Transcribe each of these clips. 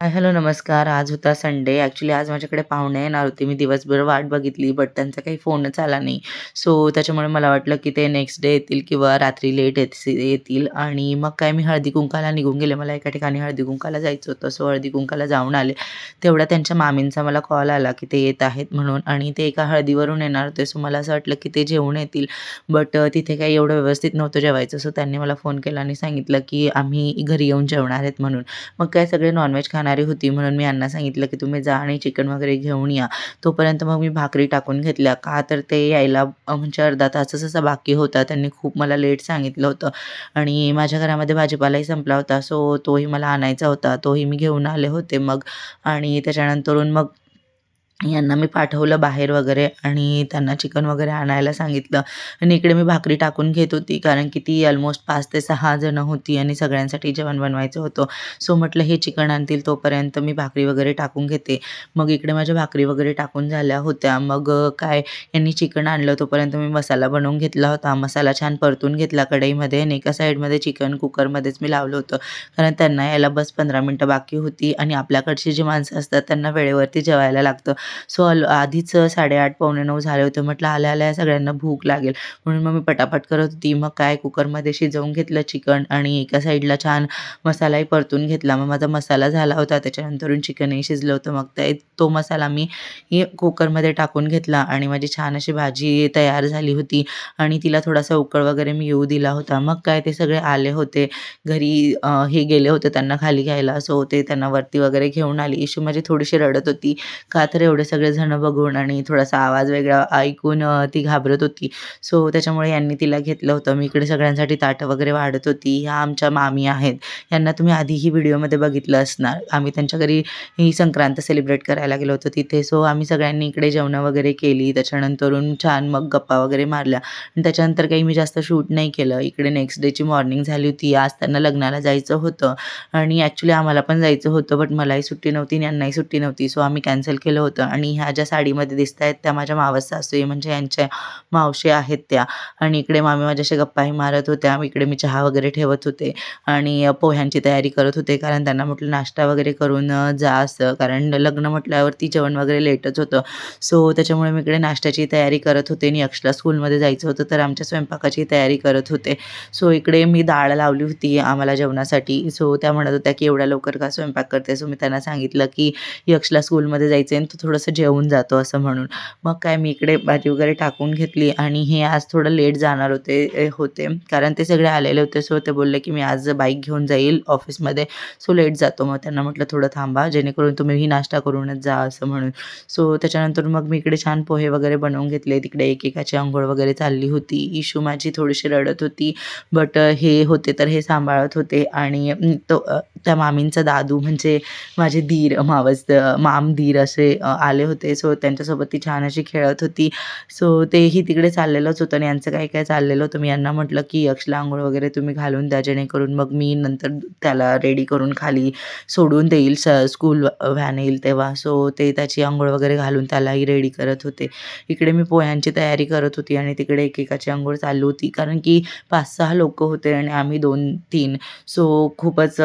Hi hello नमस्कार. आज होता संडे. ॲक्च्युली आज माझ्याकडे पाहुणे येणार होते. मी दिवसभर वाट बघितली बट त्यांचा काही फोनच आला नाही. सो त्याच्यामुळे मला वाटलं की ते नेक्स्ट डे येतील किंवा रात्री लेट येत येतील. आणि मग काय मी हळदी कुंकाला निघून गेले. मला एका ठिकाणी हळदी कुंकाला जायचं होतं. सो हळदी कुंकाला जाऊन आले. तेवढा त्यांच्या मामींचा मला कॉल आला की ते येत आहेत म्हणून. आणि ते एका हळदीवरून येणार होते. सो मला असं वाटलं की ते जेवण येतील. बट तिथे काही एवढं व्यवस्थित नव्हतं जेवायचं. सो त्यांनी मला फोन केला आणि सांगितलं की आम्ही घरी येऊन जेवणार आहेत म्हणून. मग काय सगळे नॉनव्हेज खाणार होती म्हणून मी यांना सांगितलं की तुम्ही जा आणि चिकन वगैरे घेऊन या. तोपर्यंत मग मी भाकरी टाकून घेतल्या. का तर ते यायला म्हणजे अर्धा तासच असा बाकी होता. त्यांनी खूप मला लेट सांगितलं होतं. आणि माझ्या घरामध्ये भाजीपालाही संपला होता. सो तोही मला आणायचा होता. तोही मी घेऊन आले होते मग. आणि त्याच्यानंतरून मग यांना मी पाठवलं बाहेर वगैरे आणि त्यांना चिकन वगैरे आणायला सांगितलं. आणि इकडे मी भाकरी टाकून घेत होती कारण की ती ऑलमोस्ट पाच ते सहा जणं होती आणि सगळ्यांसाठी जेवण बनवायचं होतं. सो म्हटलं हे चिकन आणतील तोपर्यंत मी भाकरी वगैरे टाकून घेते. मग इकडे माझ्या भाकरी वगैरे टाकून झाल्या होत्या. मग काय यांनी चिकन आणलं तोपर्यंत मी मसाला बनवून घेतला होता. मसाला छान परतून घेतला कढईमध्ये आणि एका साईडमध्ये चिकन कुकरमध्येच मी लावलं होतं. कारण त्यांना यायला बस पंधरा मिनटं बाकी होती आणि आपल्याकडची जी माणसं असतात त्यांना वेळेवरती जेवायला लागतं. सो अल आधीच साडेआठ पावणे नऊ झाले होते. म्हटलं आल्या आल्या सगळ्यांना भूक लागेल. म्हणून मग मी पटापट करत होती. मग काय कुकरमध्ये शिजवून घेतलं चिकन आणि एका साईडला छान मसालाही परतून घेतला. मग माझा मसाला झाला होता. त्याच्यानंतरून चिकनही शिजलं होतं. मग ते तो मसाला मी कुकरमध्ये टाकून घेतला आणि माझी छान अशी भाजी तयार झाली होती आणि तिला थोडासा उकळ वगैरे मी येऊ दिला होता. मग काय ते सगळे आले होते. घरी हे गेले होते त्यांना खाली घ्यायला. सो ते त्यांना वरती वगैरे घेऊन आली. इशू माझी थोडीशी रडत होती. का तर एवढे सगळेजण बघून आणि थोडासा आवाज वेगळा ऐकून ती घाबरत होती. सो त्याच्यामुळे यांनी तिला घेतलं होतं. मी इकडे सगळ्यांसाठी ताटं वगैरे वाढत होती. ह्या आमच्या मामी आहेत. यांना तुम्ही आधीही व्हिडिओमध्ये बघितलं असणार. आम्ही त्यांच्या घरी ही संक्रांत सेलिब्रेट करायला गेलो होतो तिथे. सो आम्ही सगळ्यांनी इकडे जेवणं वगैरे केली. त्याच्यानंतरून छान मग गप्पा वगैरे मारल्या. आणि त्याच्यानंतर काही मी जास्त शूट नाही केलं. इकडे नेक्स्ट डेची मॉर्निंग झाली होती. आज त्यांना लग्नाला जायचं होतं. आणि ॲक्च्युली आम्हाला पण जायचं होतं बट मलाही सुट्टी नव्हती आणि यांनाही सुट्टी नव्हती. सो आम्ही कॅन्सल केलं होतं. आणि ह्या ज्या साडीमध्ये दिसत आहेत त्या माझ्या मावस सासू म्हणजे यांच्या मावशी आहेत त्या. आणि इकडे मामी माझ्याशी गप्पाही मारत होत्या. इकडे मी चहा वगैरे ठेवत होते. आणि पोह्यांची तयारी करत होते कारण त्यांना म्हटलं नाश्ता वगैरे करून जा असं. कारण लग्न म्हटल्यावरती जेवण वगैरे लेटच होतं. सो त्याच्यामुळे मी इकडे नाश्त्याची तयारी करत होते. आणि अक्षला स्कूलमध्ये जायचं होतं तर आमच्या स्वयंपाकाची तयारी करत होते. सो इकडे मी डाळ लावली होती आम्हाला जेवणासाठी. सो त्या म्हणत होत्या की एवढ्या लवकर का स्वयंपाक करते सो मी त्यांना सांगितलं की यक्षला स्कूलमध्ये जायचं आहे तो थोडंसं जेवून जातो असं म्हणून. मग काय मी इकडे भाजी वगैरे टाकून घेतली आणि हे आज थोडं लेट जाणार होते होते. कारण ते सगळे आलेले होते सो ते बोलले की मी आज बाईक घेऊन जाईल ऑफिसमध्ये सो लेट जातो. मग त्यांना म्हटलं थोडं थांबा जेणेकरून तुम्हीही नाश्ता करूनच जा असं म्हणून. सो त्याच्यानंतर मग मी इकडे छान पोहे वगैरे बनवून घेतले. तिकडे एकेकाची आंघोळ वगैरे चालली होती. इशू माझी थोडीशी रडत होती बट हे होते तर हे सांभाळत होते. आणि तो त्या मामींचा दादू म्हणजे माझे धीर मावस माम धीर असे आले होते. सो त्यांच्यासोबत ती छान अशी खेळत होती. सो तेही तिकडे चाललेलंच होतं आणि यांचं काय काय चाललेलं होतं मी यांना म्हटलं की यक्षला आंघोळ वगैरे तुम्ही घालून द्या जेणेकरून मग मी नंतर त्याला रेडी करून खाली सोडून देईल स स्कूल व्हॅन येईल तेव्हा. सो ते त्याची आंघोळ वगैरे घालून त्यालाही रेडी करत होते. इकडे मी पोह्यांची तयारी करत होती आणि तिकडे एकेकाची आंघोळ चालू होती. कारण की पाच सहा लोक होते आणि आम्ही दोन तीन. सो खूपच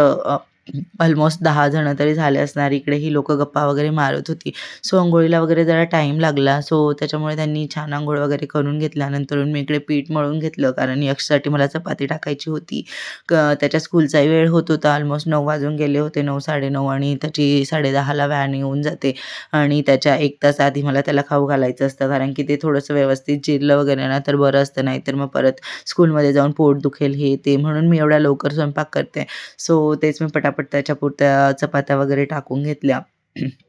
ऑलमोस्ट दहा जणं तरी झाले असणार. इकडे ही लोकं गप्पा वगैरे मारत होती. सो अंघोळीला वगैरे जरा टाईम लागला. सो त्याच्यामुळे त्यांनी छान आंघोळ वगैरे करून घेतल्यानंतर मी इकडे पीठ मळून घेतलं. कारण यक्षसाठी मला चपाती टाकायची होती. क त्याच्या स्कूलचाही वेळ होत होता. ऑलमोस्ट नऊ वाजून गेले होते. नऊ साडेनऊ आणि त्याची साडेदहाला व्हॅन येऊन जाते. आणि त्याच्या एक तास आधी मला त्याला खाऊ घालायचं असतं. कारण की ते थोडंसं व्यवस्थित चिरलं वगैरे ना तर बरं असतं. नाही तर मग परत स्कूलमध्ये जाऊन पोट दुखेल हे ते. म्हणून मी एवढ्या लवकर स्वयंपाक करते. सो तेच मी पटापट त्याच्यापुरत्या चपात्या वगैरे टाकून घेतल्या.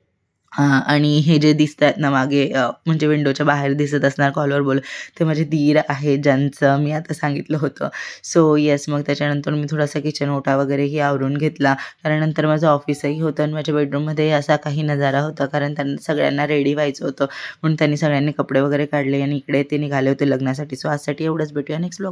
आणि हे जे दिसत आहेत ना मागे म्हणजे विंडोच्या बाहेर दिसत असणार कॉलवर बोल ते माझे दीर आहे ज्यांचं मी आता सांगितलं होतं. सो येस मग त्याच्यानंतर मी थोडासा किचन ओटा वगैरेही आवरून घेतला. कारण नंतर माझं ऑफिसही होतं आणि माझ्या बेडरूममध्ये असा काही नजारा होता. कारण त्यांना सगळ्यांना रेडी व्हायचं होतं. म्हणून त्यांनी सगळ्यांनी कपडे वगैरे काढले आणि इकडे ते निघाले होते लग्नासाठी. सो आजसाठी एवढंच. भेटूया नेक्स्ट ब्लॉग